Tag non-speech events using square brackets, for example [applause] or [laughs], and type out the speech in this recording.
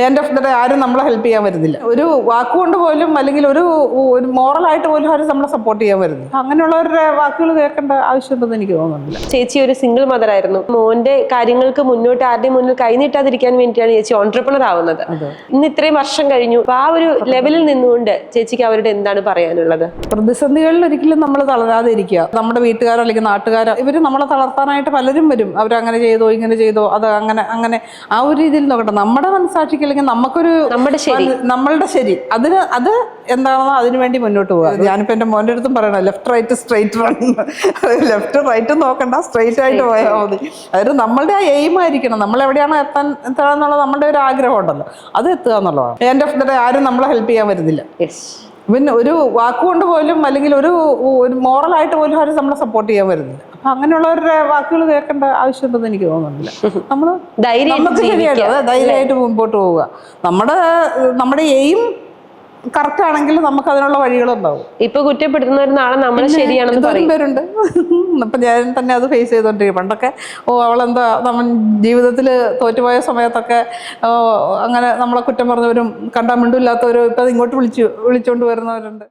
End of the day ആരും നമ്മളെ help ചെയ്യാൻ വരുന്നില്ല. ഒരു വാക്കുകൊണ്ട് പോലും അല്ലെങ്കിൽ ഒരു ഒരു മോറലായിട്ട് പോലും ആരും നമ്മളെ സപ്പോർട്ട് ചെയ്യാൻ വരുന്നു അങ്ങനെയുള്ളവരുടെ വാക്കുകൾ കേൾക്കേണ്ട ആവശ്യമുണ്ടെന്ന് എനിക്ക് തോന്നുന്നില്ല. ചേച്ചി ഒരു സിംഗിൾ മദർ ആയിരുന്നു. മോന്റെ കാര്യങ്ങൾക്ക് മുന്നോട്ട് ആരുടെയും മുന്നിൽ കൈനീട്ടാതിരിക്കാൻ വേണ്ടിയിട്ടാണ് ചേച്ചി ഓൺട്രപ്രണർ ആവുന്നത്. ഇന്ന് ഇത്രയും വർഷം കഴിഞ്ഞു. ആ ഒരു ലെവലിൽ നിന്നുകൊണ്ട് ചേച്ചിക്ക് അവരുടെ എന്താണ് പറയാനുള്ളത്? പ്രതിസന്ധികളിൽ ഒരിക്കലും നമ്മൾ തളരാതെ ഇരിക്കുക നമ്മുടെ വീട്ടുകാരോ അല്ലെങ്കിൽ നാട്ടുകാരോ ഇവർ നമ്മളെ തളർത്താനായിട്ട് പലരും വരും. അവരങ്ങനെ ചെയ്തോ ഇങ്ങനെ ചെയ്തോ അത് അങ്ങനെ അങ്ങനെ ആ ഒരു രീതിയിൽ നോക്കട്ടെ. നമ്മുടെ മനസ്സാക്ഷിക്ക് അല്ലെങ്കിൽ നമുക്കൊരു നമ്മുടെ ശരി. നമ്മളുടെ ശരി. അതിന് അത് എന്താണെന്നോ അതിനു വേണ്ടി മുന്നോട്ട് പോകാം ഞാനിപ്പോ എന്റെ മോന്റെ അടുത്തും പറയണം left right straight run left right നോക്കണ്ട സ്ട്രൈറ്റ് ആയിട്ട് പോയാൽ മതി. അതായത് നമ്മളുടെ ആ എയിം ആയിരിക്കണം. നമ്മൾ എവിടെയാണ് എത്താൻ എത്തുക എന്നുള്ള നമ്മുടെ ഒരു ആഗ്രഹം ഉണ്ടല്ലോ. അത് എത്തുക എന്നുള്ളതാണ്. എൻഡ് ഓഫ് ദ ഡേ ആരും നമ്മളെ ഹെൽപ്പ് ചെയ്യാൻ വരുന്നില്ല. പിന്നെ ഒരു വാക്കുകൊണ്ട് പോലും അല്ലെങ്കിൽ ഒരു ഒരു മോറലായിട്ട് പോലും ആരും നമ്മളെ സപ്പോർട്ട് ചെയ്യാൻ വരുന്നില്ല. അങ്ങനെയുള്ളവരുടെ വാക്കുകൾ കേൾക്കേണ്ട ആവശ്യമുണ്ടെന്ന് എനിക്ക് തോന്നുന്നില്ല. നമ്മൾ നമുക്ക് ശരിയായിട്ട് അതെ ധൈര്യമായിട്ട് മുമ്പോട്ട് പോവുക. നമ്മുടെ നമ്മുടെ എയിം കറക്റ്റ് ആണെങ്കിൽ നമുക്ക് അതിനുള്ള വഴികളുണ്ടാവും ഇപ്പൊ കുറ്റപ്പെടുത്തുന്നവർ നാളെ നമ്മൾ ശരിയാണെന്ന് എന്തോരം പറയും. പേരുണ്ട്. [laughs] ഇപ്പൊ ഞാൻ തന്നെ അത് ഫേസ് ചെയ്തോണ്ടിരിക്കും. പണ്ടൊക്കെ ഓ അവളെന്താ നമ്മൾ ജീവിതത്തിൽ തോറ്റുപോയ സമയത്തൊക്കെ അങ്ങനെ നമ്മളെ കുറ്റം പറഞ്ഞവരും കണ്ടാൽ മിണ്ടില്ലാത്തവരും ഇപ്പൊ അത് ഇങ്ങോട്ട് വിളിച്ചു വിളിച്ചോണ്ട് വരുന്നവരുണ്ട്.